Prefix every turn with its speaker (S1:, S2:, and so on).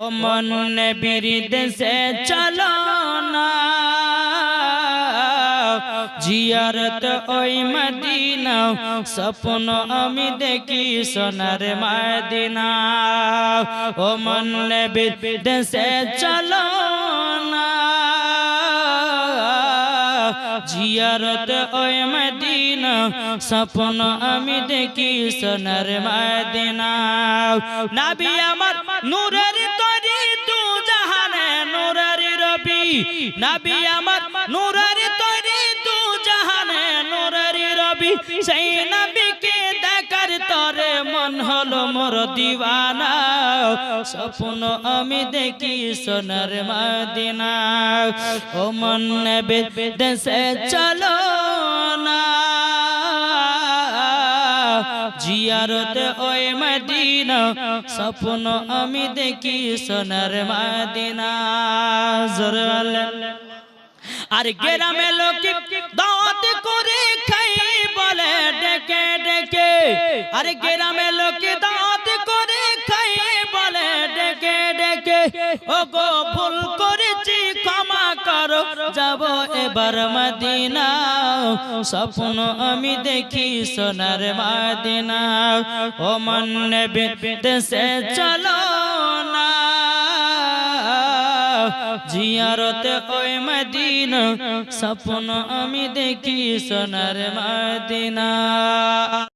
S1: ও মন নবীর দেশে চলো না। জিয়ারত ওই মদিনা স্বপ্ন আমি দেখি সোনার মদিনা ও মন নবীর দেশে চলো জিয়ারত ওই মদিনা, স্বপ্ন আমি দেখি সোনার মদিনা। নবী আমার নূরের তরি, তু জাহানে নূরের রবি। নবী আমার নূরের তরি, তু জাহানে নূরের রবি। সেই মন হলো মোর দিওয়ানা, স্বপ্ন আমি দেখি সোনার মদিনা। ও মন নেবে দেশে চলো না। জিয়ারত ওই মদিনা, স্বপ্ন আমি দেখি সোনার মদিনা। জোর আর গ্রামে লোক আর গ্রামে লোক দাওয়াত করে খাই বলে ডেকে ডেকে ও গো ভুল করেছি, ক্ষমা করো, যাব এবার মদিনা স্বপ্ন আমি দেখি সোনার মদিনা ও মন দেশে চলো না। জিয়ারতে ওই মদিনা, স্বপ্ন আমি দেখি সোনার মদিনা।